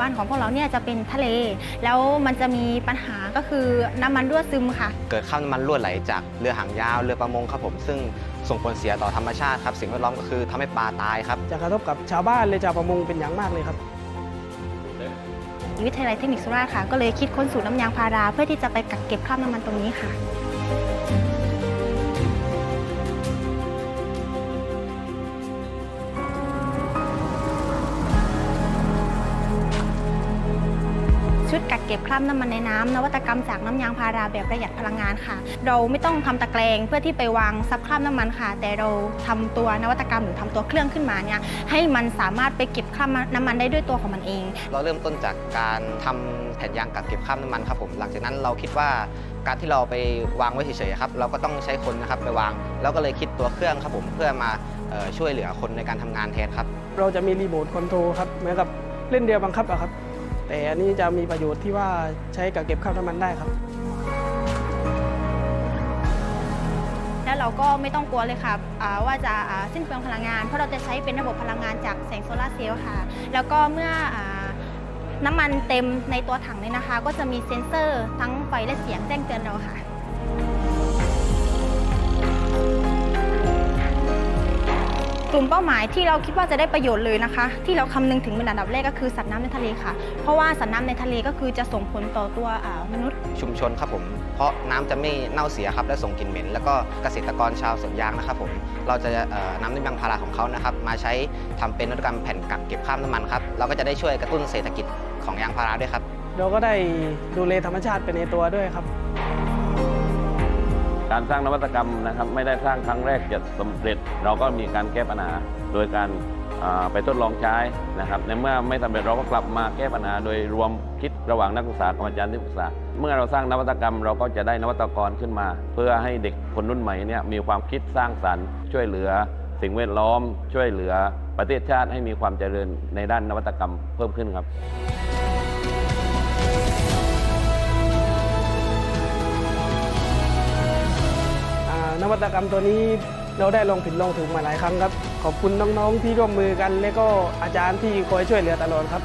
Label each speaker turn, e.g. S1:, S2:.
S1: บ้านของพวกเราเนี่ยจะเป็นทะเล แล้วมันจะมีปัญหาก็คือน้ำมันรั่วซึมค่ะ
S2: เกิดข้ามน้ำมันรั่วไหลจากเรือหางยาวเรือประมงครับผมซึ่งส่งผลเสียต่อธรรมชาติครับสิ่งแวดล้อมก็คือทำให้ปลาตายครับ
S3: จะกระทบกับชาวบ้านเลยชาวประมงเป็นอย่างมากเลยครับ
S1: วิทยาลัยเทคนิคสุราษฎร์ค่ะ ก็เลยคิดค้นสูตรน้ำยางพารา เพื่อที่จะไปกักเก็บคราบน้ำมันตรงนี้ค่ะ ชุดกักเก็บคราบน้ำมันในน้ำนวัตกรรมจากน้ำยางพาราแบบประหยัดพลังงานค่ะ เราไม่ต้องทำตะแกรงเพื่อที่ไปวางซับคราบน้ำมันค่ะ แต่เราทำตัวนวัตกรรมหรือทำตัวเครื่องขึ้นมาเนี่ยให้มันสามารถไปเก็บคราบน้ำมันได้ด้วยตัวของมันเอง
S2: เราเริ่มต้นจากการทำแผ่นยางกักเก็บข้ามน้ำมันครับผมหลังจากนั้นเราคิดว่าการที่เราไปวางไว้เฉยๆครับเราก็ต้องใช้คนนะครับไปวาง แล้วก็เลยคิดตัวเครื่องครับผมเพื่อมาเอ่อช่วยเหลือคนในการทำงานแทนครับ
S3: เราจะมีรีโมทคอนโทรลครับเหมือนกับเล่นเรือบังคับอะครับ แต่อันนี้จะมีประโยชน์ที่ว่าใช้กับเก็บข้าวน้ำมันได้ครับ
S1: แล้วเราก็ไม่ต้องกลัวเลยค่ะอ่าว่าจะอ่าสิ้นเปลืองพลังงาน เพราะเราจะใช้เป็นระบบพลังงานจากแสงโซลาร์เซลล์ค่ะ แล้วก็เมื่ออ่าน้ำมันเต็มในตัวถังเนี่ยนะคะ ก็จะมีเซ็นเซอร์ทั้งไฟและเสียงแจ้งเตือนเราค่ะ กลุ่มเป้าหมายที่เราคิดว่าจะได้ประโยชน์เลยนะคะ ที่เราคำนึงถึงเป็นอันดับแรกก็คือสัตว์น้ำในทะเลค่ะ เพราะว่าสัตว์น้ำในทะเลก็คือจะส่งผลต่อตัวมนุษย์
S2: ชุมชนครับผม เพราะน้ำจะไม่เน่าเสียครับและส่งกลิ่นเหม็น แล้วก็เกษตรกรชาวสวนยางนะครับผมเราจะนำน้ำยางพาราของเขานะครับมาใช้ทำเป็นนวัตกรรมแผ่นกักเก็บข้ามน้ำมันครับเราก็จะได้ช่วยกระตุ้นเศรษฐกิจของยางพาราด้วยครับ
S3: เราก็ได้ดูแลธรรมชาติไปในตัวด้วยครับ
S4: การสร้างนวัตกรรมนะครับไม่ได้สร้างครั้งแรกจะสำเร็จ เราก็มีการแก้ปัญหาโดยการไปทดลองใช้นะครับในเมื่อไม่สำเร็จเราก็กลับมาแก้ปัญหาโดยรวมคิดระหว่างนักศึกษากับอาจารย์ที่ปรึกษา เมื่อเราสร้างนวัตกรรมเราก็จะได้นวัตกรขึ้นมา เพื่อให้เด็กคนรุ่นใหม่เนี่ยมีความคิดสร้างสรรค์ ช่วยเหลือ สิ่งแวดล้อม ช่วยเหลือประเทศชาติให้มีความเจริญในด้านนวัตกรรมเพิ่มขึ้นครับ
S3: วัตกรรมตัวนี้เราได้ลองผิดลองถูกมาหลายครั้งครับ ขอบคุณน้องๆที่ร่วมมือกัน และก็อาจารย์ที่คอยช่วยเหลือตลอดครับ